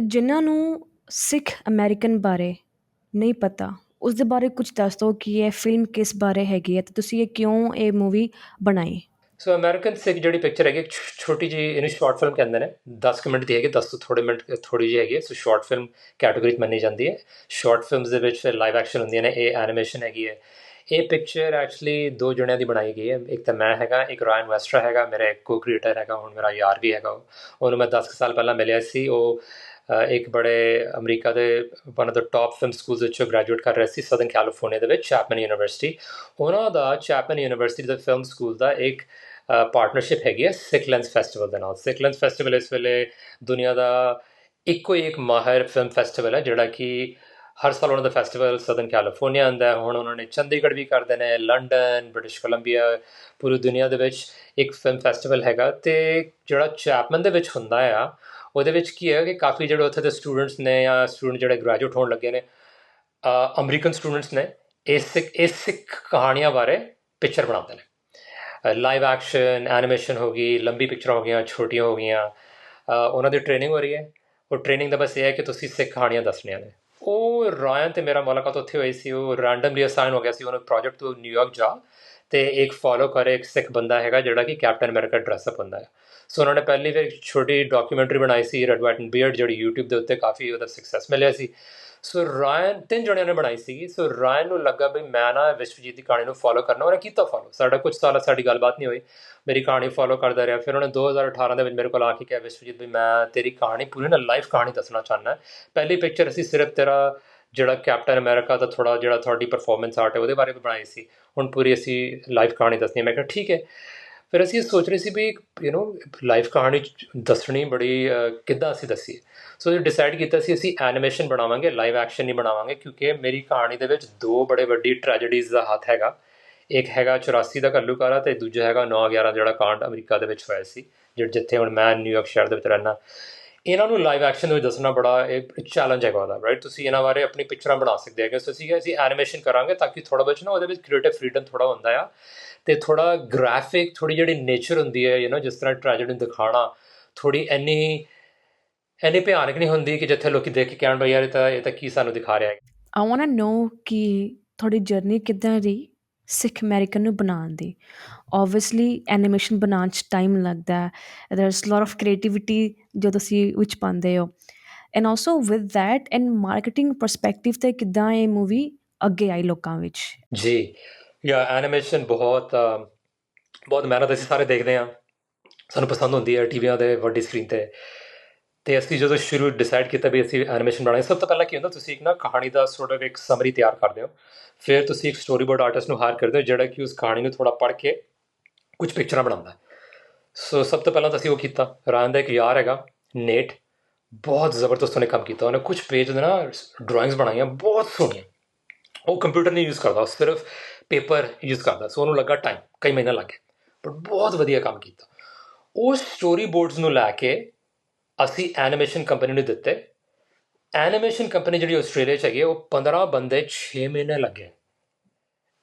ਜਿਨ੍ਹਾਂ ਨੂੰ ਸਿੱਖ ਅਮੈਰੀਕਨ ਬਾਰੇ ਨਹੀਂ ਪਤਾ ਉਸ ਦੇ ਬਾਰੇ ਕੁਝ ਦੱਸ ਦਿਓ ਕਿ ਇਹ ਫਿਲਮ ਕਿਸ ਬਾਰੇ ਹੈਗੀ ਹੈ ਅਤੇ ਤੁਸੀਂ ਇਹ ਕਿਉਂ ਇਹ ਮੂਵੀ ਬਣਾਈ? ਸੋ ਅਮੈਰੀਕਨ ਸਿੱਖ ਜਿਹੜੀ ਪਿਕਚਰ ਹੈਗੀ ਛੋਟੀ ਜੀ ਇਹਨੂੰ ਸ਼ਾਰਟ ਫਿਲਮ ਕਹਿੰਦੇ ਨੇ। 10 ਕੁ ਮਿੰਟ ਦੀ ਹੈਗੀ 10 ਤੋਂ ਥੋੜੇ ਮਿੰਟ ਥੋੜੀ ਜਿਹੀ ਹੈਗੀ ਹੈ। ਸੋ ਸ਼ਾਰਟ ਫਿਲਮ ਕੈਟਾਗਰੀ 'ਚ ਮੰਨੀ ਜਾਂਦੀ ਹੈ। ਸ਼ਾਰਟ ਫਿਲਮਸ ਦੇ ਵਿੱਚ ਫਿਰ ਲਾਈਵ ਐਕਸ਼ਨ ਹੁੰਦੀਆਂ ਨੇ, ਇਹ ਐਨੀਮੇਸ਼ਨ ਹੈਗੀ ਹੈ। ਇਹ ਪਿਕਚਰ ਐਕਚੁਅਲੀ ਦੋ ਜਣਿਆਂ ਦੀ ਬਣਾਈ ਗਈ ਹੈ। ਇੱਕ ਤਾਂ ਮੈਂ ਹੈਗਾ, ਇੱਕ ਰਾਇਨ ਵੈਸਟਰਾ ਹੈਗਾ, ਮੇਰਾ ਕੋ ਕ੍ਰੀਏਟਰ ਹੈਗਾ, ਹੁਣ ਮੇਰਾ ਯਾਰ ਵੀ ਹੈਗਾ ਉਹ। ਉਹਨੂੰ ਮੈਂ 10 ਕੁ ਸਾਲ ਪਹਿਲਾਂ ਮਿਲਿਆ ਸੀ। ਉਹ ਇੱਕ ਬੜੇ ਅਮਰੀਕਾ ਦੇ one of the top film schools ਵਿੱਚੋਂ ਗ੍ਰੈਜੂਏਟ ਕਰ ਰਹੇ ਸੀ ਸਦਨ ਕੈਲੀਫੋਰਨੀਆ ਦੇ ਵਿੱਚ ਚੈਪਮਨ ਯੂਨੀਵਰਸਿਟੀ ਉਹਨਾਂ ਦਾ ਚੈਪਮਨ ਯੂਨੀਵਰਸਿਟੀ ਦਾ ਫਿਲਮ ਸਕੂਲ ਦਾ ਇੱਕ ਪਾਰਟਨਰਸ਼ਿਪ ਹੈਗੀ ਹੈ ਸਿਕਲੈਂਸ ਫੈਸਟੀਵਲ ਦੇ ਨਾਲ। ਸਿਕਲੈਂਸ ਫੈਸਟੀਵਲ ਇਸ ਵੇਲੇ ਦੁਨੀਆ ਦਾ ਇੱਕੋ ਹੀ ਇੱਕ ਮਾਹਰ ਫਿਲਮ ਫੈਸਟੀਵਲ ਹੈ, ਜਿਹੜਾ ਕਿ ਹਰ ਸਾਲ ਉਹਨਾਂ ਦਾ ਫੈਸਟੀਵਲ ਸਦਨ ਕੈਲੀਫੋਰਨੀਆ ਆਉਂਦਾ ਹੈ। ਹੁਣ ਉਹਨਾਂ ਨੇ ਚੰਡੀਗੜ੍ਹ ਵੀ ਕਰਦੇ ਨੇ ਲੰਡਨ ਬ੍ਰਿਟਿਸ਼ ਕੋਲੰਬੀਆ ਪੂਰੀ ਦੁਨੀਆ ਦੇ ਵਿੱਚ ਇੱਕ ਫਿਲਮ ਫੈਸਟੀਵਲ ਹੈਗਾ। ਤੇ ਜਿਹੜਾ ਚੈਪਮਨ ਦੇ ਵਿੱਚ ਹੁੰਦਾ ਆ ਉਹਦੇ ਵਿੱਚ ਕੀ ਹੈ ਕਿ ਕਾਫੀ ਜਿਹੜੇ ਉੱਥੇ ਦੇ ਸਟੂਡੈਂਟਸ ਨੇ ਜਾਂ ਸਟੂਡੈਂਟ ਜਿਹੜੇ ਗ੍ਰੈਜੂਏਟ ਹੋਣ ਲੱਗੇ ਨੇ ਅਮਰੀਕਨ ਸਟੂਡੈਂਟਸ ਨੇ ਇਸ ਸਿੱਖ ਇਸ ਸਿੱਖ ਕਹਾਣੀਆਂ ਬਾਰੇ ਪਿਕਚਰ ਬਣਾਉਂਦੇ ਨੇ। ਲਾਈਵ ਐਕਸ਼ਨ ਐਨੀਮੇਸ਼ਨ ਹੋ ਗਈ, ਲੰਬੀ ਪਿਕਚਰਾਂ ਹੋ ਗਈਆਂ, ਛੋਟੀਆਂ ਹੋ ਗਈਆਂ ਉਹਨਾਂ ਦੀ ਟ੍ਰੇਨਿੰਗ ਹੋ ਰਹੀ ਹੈ। ਉਹ ਟ੍ਰੇਨਿੰਗ ਦਾ ਬਸ ਇਹ ਹੈ ਕਿ ਤੁਸੀਂ ਸਿੱਖ ਕਹਾਣੀਆਂ ਦੱਸਣੀਆਂ ਨੇ। ਉਹ ਰਾਇਨ ਤੇ ਮੇਰਾ ਮੁਲਾਕਾਤ ਉੱਥੇ ਹੋਈ ਸੀ, ਉਹ ਰੈਂਡਮਲੀ ਅਸਾਈਨ ਹੋ ਗਿਆ ਸੀ, ਉਹਨੂੰ ਪ੍ਰੋਜੈਕਟ ਤੋਂ ਨਿਊਯਾਰਕ ਜਾ ਤੇ ਇੱਕ ਫੋਲੋ ਕਰੇ ਇੱਕ ਸਿੱਖ ਬੰਦਾ ਹੈਗਾ ਜਿਹੜਾ ਕਿ ਕੈਪਟਨ ਅਮਰੀਕਾ ਡਰੈਸ ਅਪ ਹੁੰਦਾ ਹੈ। ਸੋ ਉਹਨਾਂ ਨੇ ਪਹਿਲੀ ਵਾਰ ਛੋਟੀ ਡਾਕੂਮੈਂਟਰੀ ਬਣਾਈ ਸੀ ਰੈਡ ਵਾਈਟ ਐਂਡ ਬੀਅਰਡ ਜਿਹੜੀ YouTube ਦੇ ਉੱਤੇ ਕਾਫੀ ਉਹਦਾ ਸਕਸੈਸ ਮਿਲਿਆ ਸੀ ਸੋ ਰਾਇਨ ਤਿੰਨ ਜਣਿਆਂ ਨੇ ਬਣਾਈ ਸੀਗੀ ਸੋ ਰਾਇਨ ਨੂੰ ਲੱਗਾ ਵੀ ਮੈਂ ਨਾ ਵਿਸ਼ਵਜੀਤ ਦੀ ਕਹਾਣੀ ਨੂੰ ਫੋਲੋ ਕਰਨਾ ਉਹਨੇ ਕੀਤਾ ਫੋਲੋ ਸਾਡਾ ਕੁਝ ਸਾਲਾਂ ਸਾਡੀ ਗੱਲਬਾਤ ਨਹੀਂ ਹੋਈ ਮੇਰੀ ਕਹਾਣੀ ਫੋਲੋ ਕਰਦਾ ਰਿਹਾ ਫਿਰ ਉਹਨੇ 2018 ਦੇ ਵਿੱਚ ਮੇਰੇ ਕੋਲ ਆ ਕੇ ਕਿਹਾ ਵਿਸ਼ਵਜੀਤ ਵੀ ਮੈਂ ਤੇਰੀ ਕਹਾਣੀ ਪੂਰੀ ਨਾ ਲਾਈਫ ਕਹਾਣੀ ਦੱਸਣਾ ਚਾਹੁੰਦਾ ਪਹਿਲੀ ਪਿਕਚਰ ਅਸੀਂ ਸਿਰਫ ਤੇਰਾ ਜਿਹੜਾ ਕੈਪਟਨ ਅਮਰੀਕਾ ਦਾ ਥੋੜਾ ਜਿਹੜਾ ਤੁਹਾਡੀ ਪਰਫਾਰਮੈਂਸ ਆਰਟ ਹੈ ਉਹਦੇ ਬਾਰੇ ਵੀ ਬਣਾਈ ਸੀ ਹੁਣ ਪੂਰੀ ਅਸੀਂ ਲਾਈਫ ਕਹਾਣੀ ਦੱਸਣੀ ਹੈ ਮੈਂ ਕਿਹਾ ਠੀਕ ਹੈ ਫਿਰ ਅਸੀਂ ਇਹ ਸੋਚ ਰਹੇ ਸੀ ਵੀ ਯੂ نو ਲਾਈਫ ਕਹਾਣੀ ਦੱਸਣੀ ਬੜੀ ਕਿੱਦਾਂ ਅਸੀਂ ਦੱਸੀਏ। ਸੋ ਡਿਸਾਈਡ ਕੀਤਾ ਸੀ ਅਸੀਂ ਐਨੀਮੇਸ਼ਨ ਬਣਾਵਾਂਗੇ ਲਾਈਵ ਐਕਸ਼ਨ ਨਹੀਂ ਬਣਾਵਾਂਗੇ, ਕਿਉਂਕਿ ਮੇਰੀ ਕਹਾਣੀ ਦੇ ਵਿੱਚ ਦੋ ਬੜੇ ਵੱਡੀ ਟ੍ਰੈਜੇਡੀਜ਼ ਦਾ ਹੱਥ ਹੈਗਾ। ਇੱਕ ਹੈਗਾ 84 ਦਾ ਕੱਲੂਕਾਰਾ ਤੇ ਦੂਜਾ ਹੈਗਾ 9/11 ਜਿਹੜਾ ਕਾਂਡ ਅਮਰੀਕਾ ਦੇ ਵਿੱਚ ਹੋਇਆ ਸੀ ਜਿੱਥੇ ਹੁਣ ਮੈਂ ਨਿਊਯਾਰਕ ਸ਼ਹਿਰ ਦੇ ਵਿੱਚ ਰਹਿਣਾ ਇਹਨਾਂ ਨੂੰ ਲਾਈਵ ਐਕਸ਼ਨ ਵਿੱਚ ਦੱਸਣਾ ਬੜਾ ਇੱਕ ਚੈਲੰਜ ਹੈਗਾ ਉਹਦਾ ਰਾਈਟ ਤੁਸੀਂ ਇਹਨਾਂ ਬਾਰੇ ਆਪਣੀ ਪਿਕਚਰਾਂ ਬਣਾ ਸਕਦੇ ਹੈਗੇ ਸੋ ਅਸੀਂ ਅਸੀਂ ਐਨੀਮੇਸ਼ਨ ਕਰਾਂਗੇ ਤਾਂ ਕਿ ਥੋੜਾ ਬਚਣਾ ਉਹਦੇ ਵਿੱਚ ਕ੍ਰੀਏਟਿਵ ਫਰੀडम ਥੋੜਾ ਹੁੰਦਾ ਆ। ਤੇ ਥੋੜਾ ਗ੍ਰਾਫਿਕ ਥੋੜੀ ਜਿਹੜੀ ਨੇਚਰ ਹੁੰਦੀ ਹੈ ਯੂ نو ਜਿਸ ਤਰ੍ਹਾਂ ਟ੍ਰੈਜੇਡੀ ਦਿਖਾਣਾ ਥੋੜੀ ਇੰਨੀ ਇੰਨੀ ਭਿਆਨਕ ਨਹੀਂ ਹੁੰਦੀ ਕਿ ਜਿੱਥੇ ਲੋਕੀ ਦੇਖ ਕੇ ਕਹਿਣ ਬਈ ਯਾਰ ਇਹ ਤਾਂ ਇਹ ਤਾਂ ਕੀ ਸਾਨੂੰ ਦਿਖਾ ਰਿਹਾ ਹੈ। ਆਈ ਵਾਂਟ ਟੂ ਨੋ ਕਿ ਤੁਹਾਡੀ ਜਰਨੀ ਕਿੱਦਾਂ ਰਹੀ ਸਿੱਖ ਅਮਰੀਕਨ ਨੂੰ ਬਣਾਉਣ ਦੀ। ਆਬਵੀਅਸਲੀ ਐਨੀਮੇਸ਼ਨ ਬਣਾਉਣ 'ਚ ਟਾਈਮ ਲੱਗਦਾ ਹੈ। There is lot of creativity ਜੋ ਤੁਸੀਂ ਵਿੱਚ ਪਾਉਂਦੇ ਹੋ। And also with that and marketing perspective ਤੇ ਕਿੱਦਾਂ ਇਹ ਮੂਵੀ ਅੱਗੇ ਆਈ ਲੋਕਾਂ ਵਿੱਚ? ਜੀ। ਜਾਂ ਐਨੀਮੇਸ਼ਨ ਬਹੁਤ ਬਹੁਤ ਮਿਹਨਤ ਅਸੀਂ ਸਾਰੇ ਦੇਖਦੇ ਹਾਂ। ਸਾਨੂੰ ਪਸੰਦ ਹੁੰਦੀ ਹੈ ਟੀਵੀਆਂ ਤੇ ਵੱਡੀ ਸਕਰੀਨ ਤੇ। ਤੇ ਅਸੀਂ ਜਦੋਂ ਸ਼ੁਰੂ ਡਿਸਾਈਡ ਕੀਤਾ ਵੀ ਅਸੀਂ ਐਨੀਮੇਸ਼ਨ ਬਣਾਉਣੀ ਸਭ ਤੋਂ ਪਹਿਲਾਂ ਕੀ ਹੁੰਦਾ, ਤੁਸੀਂ ਇੱਕ ਨਾ ਕਹਾਣੀ ਦਾ ਸੋਰਟ ਆਫ ਇੱਕ ਸਮਰੀ ਤਿਆਰ ਕਰਦੇ ਹੋ। ਫਿਰ ਤੁਸੀਂ ਇੱਕ ਸਟੋਰੀ ਬੋਰਡ ਆਰਟਿਸਟ ਨੂੰ ਹਾਇਰ ਕਰਦੇ ਹੋ, ਜਿਹੜਾ ਕਿ ਉਸ ਕਹਾਣੀ ਨੂੰ ਥੋੜਾ ਪੜ੍ਹ ਕੇ ਕੁਝ ਪਿਕਚਰਾਂ ਬਣਾਉਂਦਾ ਸੋ ਸਭ ਤੋਂ ਪਹਿਲਾਂ ਤਾਂ ਅਸੀਂ ਉਹ ਕੀਤਾ। ਰਾਨ ਦਾ ਇੱਕ ਯਾਰ ਹੈਗਾ, ਨੇਟ। ਬਹੁਤ ਜ਼ਬਰਦਸਤ ਉਹਨੇ ਕੰਮ ਕੀਤਾ। ਉਹਨੇ ਕੁਝ ਪੇਜ ਦੇ ਨਾ ਡਰਾਇੰਗਸ ਬਣਾਈਆਂ, ਬਹੁਤ ਸੋਹਣੀਆਂ। ਉਹ ਕੰਪਿਊਟਰ ਨਹੀਂ ਯੂਜ਼ ਕਰਦਾ। ਉਹ ਸਿਰਫ ਪੇਪਰ ਯੂਜ਼ ਕਰਦਾ ਸੋ, ਉਹਨੂੰ ਲੱਗਾ ਟਾਈਮ ਕਈ ਮਹੀਨੇ ਲੱਗੇ ਬਟ ਬਹੁਤ ਵਧੀਆ ਕੰਮ ਕੀਤਾ। ਉਹ ਸਟੋਰੀ ਬੋਰਡਸ ਨੂੰ ਲੈ ਕੇ ਅਸੀਂ ਐਨੀਮੇਸ਼ਨ ਕੰਪਨੀ ਨੂੰ ਦਿੱਤੇ। ਐਨੀਮੇਸ਼ਨ ਕੰਪਨੀ ਜਿਹੜੀ ਆਸਟ੍ਰੇਲੀਆ 'ਚ ਹੈਗੀ ਉਹ 15 ਬੰਦੇ 6 ਮਹੀਨੇ ਲੱਗੇ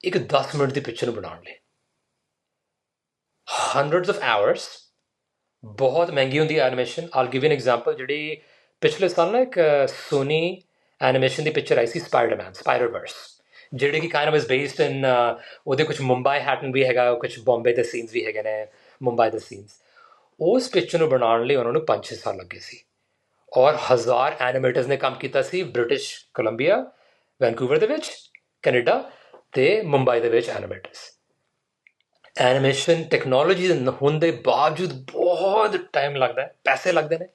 ਇੱਕ 10 ਮਿੰਟ ਦੀ ਪਿਕਚਰ ਨੂੰ ਬਣਾਉਣ ਲਈ। ਹੰਡਰਡਸ ਆਫ ਆਵਰਸ ਬਹੁਤ ਮਹਿੰਗੀ ਹੁੰਦੀ ਹੈ animation I'll give an example ਜਿਹੜੀ ਪਿਛਲੇ ਸਾਲ ਨਾ ਇੱਕ ਸੋਨੀ ਐਨੀਮੇਸ਼ਨ ਦੀ ਪਿਕਚਰ ਆਈ ਸੀ ਸਪਾਈਡਰਮੈਨ ਸਪਾਈਡਰਵਰਸ ਜਿਹੜੇ ਕਿ ਕਾਈਂਡ ਆਫ ਬੇਸਡ ਇਨ ਉਹਦੇ ਕੁਝ ਮੁੰਬਈ ਹੈਟਨ ਵੀ ਹੈਗਾ ਕੁਝ ਬੰਬੇ ਦੇ ਸੀਨਸ ਵੀ ਹੈਗੇ ਨੇ ਮੁੰਬਈ ਦੇ ਸੀਨਸ ਉਸ ਪਿਕਚਰ ਨੂੰ ਬਣਾਉਣ ਲਈ ਉਹਨਾਂ ਨੂੰ 5-6 ਸਾਲ ਲੱਗੇ ਸੀ। ਔਰ ਹਜ਼ਾਰ ਐਨੀਮੇਟਰਸ ਨੇ ਕੰਮ ਕੀਤਾ ਸੀ ਬ੍ਰਿਟਿਸ਼ ਕੋਲੰਬੀਆ ਵੈਨਕੂਵਰ ਦੇ ਵਿੱਚ ਕੈਨੇਡਾ ਤੇ ਮੁੰਬਈ ਦੇ ਵਿੱਚ ਐਨੀਮੇਟਰਸ ਐਨੀਮੇਸ਼ਨ ਟੈਕਨੋਲੋਜੀ ਹੋਣ ਦੇ ਬਾਵਜੂਦ ਬਹੁਤ ਟਾਈਮ ਲੱਗਦਾ ਹੈ, ਪੈਸੇ ਲੱਗਦੇ ਨੇ।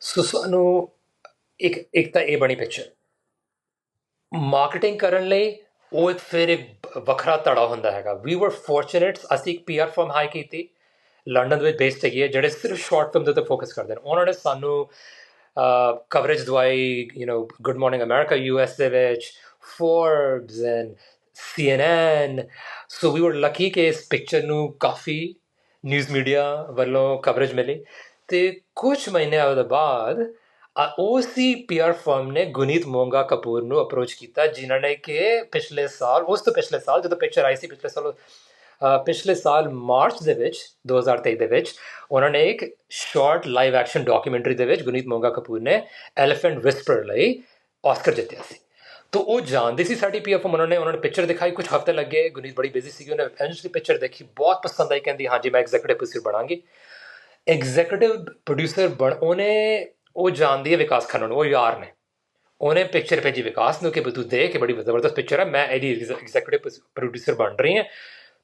ਸੋ ਸਾਨੂੰ ਇੱਕ ਇੱਕ ਤਾਂ ਇਹ ਬਣੀ ਪਿਕਚਰ ਮਾਰਕੀਟਿੰਗ ਕਰਨ ਲਈ ਉਹ ਇੱਕ ਫਿਰ ਇੱਕ ਵੱਖਰਾ ਤੜਾ ਹੁੰਦਾ ਹੈਗਾ। ਵੀ ਵਰ ਫੋਰਚੂਨੇਟ ਅਸੀਂ ਇੱਕ ਪੀਆਰ ਫਰਮ ਹਾਈ ਕੀਤੀ। ਲੰਡਨ ਦੇ ਵਿੱਚ ਬੇਸਡ ਹੈਗੀ ਹੈ, ਜਿਹੜੇ ਸਿਰਫ ਸ਼ਾਰਟ ਫਿਲਮ ਦੇ ਉੱਤੇ ਫੋਕਸ ਕਰਦੇ ਨੇ। ਉਹਨਾਂ ਨੇ ਸਾਨੂੰ ਕਵਰੇਜ ਦਵਾਈ you know good morning America US ਦੇ ਵਿੱਚ Forbes and CNN so we were lucky ਕਿ ਇਸ ਪਿਕਚਰ ਨੂੰ ਕਾਫੀ ਨਿਊਜ਼ ਮੀਡੀਆ ਵੱਲੋਂ ਕਵਰੇਜ ਮਿਲੀ। ਤੇ ਕੁਝ ਮਹੀਨਿਆਂ ਦੇ ਬਾਅਦ ਉਸੀ ਪੀਆਰ ਫਰਮ ਨੇ ਗੁਨੀਤ ਮੋਂਗਾ ਕਪੂਰ ਨੂੰ ਅਪਰੋਚ ਕੀਤਾ, ਜਿਨ੍ਹਾਂ ਨੇ ਕਿ ਪਿਛਲੇ ਸਾਲ, ਉਸ ਤੋਂ ਪਿਛਲੇ ਸਾਲ, ਜਦੋਂ ਪਿਕਚਰ ਆਈ ਸੀ ਪਿਛਲੇ ਸਾਲ ਪਿਛਲੇ ਸਾਲ ਮਾਰਚ ਦੇ ਵਿੱਚ 2023 ਦੇ ਵਿੱਚ, ਉਹਨਾਂ ਨੇ ਇੱਕ ਸ਼ਾਰਟ ਲਾਈਵ ਐਕਸ਼ਨ ਡਾਕੂਮੈਂਟਰੀ ਦੇ ਵਿੱਚ ਗੁਨੀਤ ਮੋਂਗਾ ਕਪੂਰ ਨੇ ਐਲੀਫੈਂਟ ਵਿਸਪਰ ਲਈ ਆਸਕਰ ਜਿੱਤਿਆ ਸੀ। ਤੋ ਉਹ ਜਾਣਦੀ ਸੀ ਸਾਡੀ ਪੀਐਫਐਮ ਉਹਨਾਂ ਨੇ ਉਹਨਾਂ ਨੇ ਪਿਕਚਰ ਦਿਖਾਈ ਕੁਝ ਹਫ਼ਤੇ ਲੱਗੇ, ਗੁਨੀਤ ਬੜੀ ਬਿਜ਼ੀ ਸੀ ਉਹਨੇ ਐਂਜਲੀ ਪਿਕਚਰ ਦੇਖੀ, ਬਹੁਤ ਪਸੰਦ ਆਈ, ਕਹਿੰਦੀ, ਹਾਂਜੀ, ਮੈਂ ਐਗਜ਼ੀਕਿਊਟਿਵ ਪ੍ਰੋਡਿਊਸਰ ਬਣਾਂਗੀ। ਐਗਜ਼ੀਕਿਊਟਿਵ ਪ੍ਰੋਡਿਊਸਰ ਬਣ, ਉਹਨੇ ਉਹ ਜਾਣਦੀ ਹੈ ਵਿਕਾਸ ਖੰਨਾ ਨੂੰ, ਉਹ ਯਾਰ ਨੇ। ਉਹਨੇ ਪਿਕਚਰ ਭੇਜੀ ਵਿਕਾਸ ਨੂੰ ਕਿ ਤੂੰ ਦੇਖ ਕਿ ਬੜੀ ਜ਼ਬਰਦਸਤ ਪਿਕਚਰ ਹੈ, ਮੈਂ ਇਹਦੀ ਐਗਜ਼ੀਕਿਊਟਿਵ ਪ੍ਰੋਡਿਊਸਰ ਬਣ ਰਹੀ ਹਾਂ,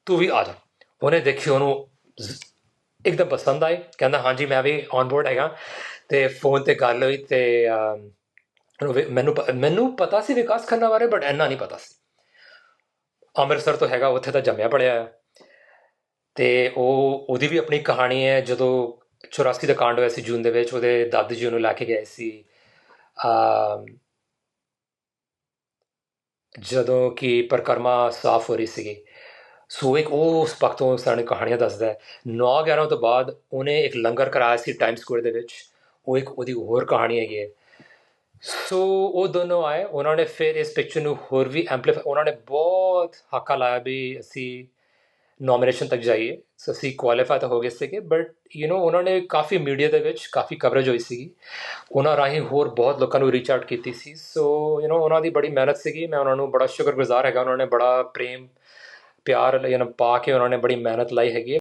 ਤੂੰ ਵੀ ਆ ਜਾ। ਉਹਨੇ ਦੇਖੀ ਉਹਨੂੰ ਇੱਕਦਮ ਪਸੰਦ ਆਈ, ਕਹਿੰਦਾ, ਹਾਂਜੀ, ਮੈਂ ਵੀ ਔਨ ਬੋਰਡ ਹੈਗਾ। ਤੇ ਫੋਨ ਤੇ ਗੱਲ ਹੋਈ ਤੇ ਮੈਨੂੰ ਪ- ਮੈਨੂੰ ਪਤਾ ਸੀ ਵਿਕਾਸ ਖੰਨਾ ਬਾਰੇ ਬਟ ਇੰਨਾ ਨਹੀਂ ਪਤਾ ਸੀ। ਅੰਮ੍ਰਿਤਸਰ ਤੋਂ ਹੈਗਾ, ਉੱਥੇ ਤਾਂ ਜੰਮਿਆ ਪੜਿਆ ਹੈ ਤੇ ਉਹ, ਉਹਦੀ ਵੀ ਆਪਣੀ ਕਹਾਣੀ ਹੈ, ਜਦੋਂ 84 ਦਾ ਕਾਂਡ ਹੋਇਆ ਸੀ ਜੂਨ ਦੇ ਵਿੱਚ, ਉਹਦੇ ਦਾਦੀ ਜੀ ਉਹਨੂੰ ਲੈ ਕੇ ਗਏ ਸੀ। ਜਦੋਂ ਕਿ ਪਰਕਰਮਾ ਸਾਫ਼ ਹੋ ਰਹੀ ਸੀਗੀ। ਸੋ ਇੱਕ ਉਹ ਉਸ ਵਕਤ ਤੋਂ ਸਾਨੂੰ ਕਹਾਣੀਆਂ ਦੱਸਦਾ ਹੈ। 9 11 ਤੋਂ ਬਾਅਦ ਉਹਨੇ ਇੱਕ ਲੰਗਰ ਕਰਾਇਆ ਸੀ ਟਾਈਮ ਸਕੁਅਰ ਦੇ ਵਿੱਚ। ਉਹ ਇੱਕ ਉਹਦੀ ਹੋਰ ਕਹਾਣੀ ਹੈਗੀ ਹੈ। ਸੋ ਉਹ ਦੋਨੋਂ ਆਏ, ਉਹਨਾਂ ਨੇ ਫਿਰ ਇਸ ਪਿਕਚਰ ਨੂੰ ਹੋਰ ਵੀ ਐਂਪਲੀਫਾਈ ਉਹਨਾਂ ਨੇ ਬਹੁਤ ਹਾਕਾ ਲਾਇਆ ਵੀ ਅਸੀਂ ਨੋਮੀਨੇਸ਼ਨ ਤੱਕ ਜਾਈਏ ਸੋ ਅਸੀਂ ਕੁਆਲੀਫਾਈ ਤਾਂ ਹੋ ਗਏ ਸੀਗੇ ਬਟ ਯੂ نو ਉਹਨਾਂ ਨੇ ਕਾਫੀ ਮੀਡੀਆ ਦੇ ਵਿੱਚ ਕਾਫੀ ਕਵਰੇਜ ਹੋਈ ਸੀਗੀ ਉਹਨਾਂ ਰਾਹੀਂ ਹੋਰ ਬਹੁਤ ਲੋਕਾਂ ਨੂੰ ਰੀਚ ਆਊਟ ਕੀਤੀ ਸੀ ਸੋ ਯੂ نو ਉਹਨਾਂ ਦੀ ਬੜੀ ਮਿਹਨਤ ਸੀਗੀ ਮੈਂ ਉਹਨਾਂ ਨੂੰ ਬੜਾ ਸ਼ੁਕਰਗੁਜ਼ਾਰ ਹੈਗਾ ਉਹਨਾਂ ਨੇ ਬੜਾ ਪ੍ਰੇਮ ਪਿਆਰ ਯੂ نو ਪਾ ਕੇ ਉਹਨਾਂ ਨੇ ਬੜੀ ਮਿਹਨਤ ਲਾਈ ਹੈਗੀ ਹੈ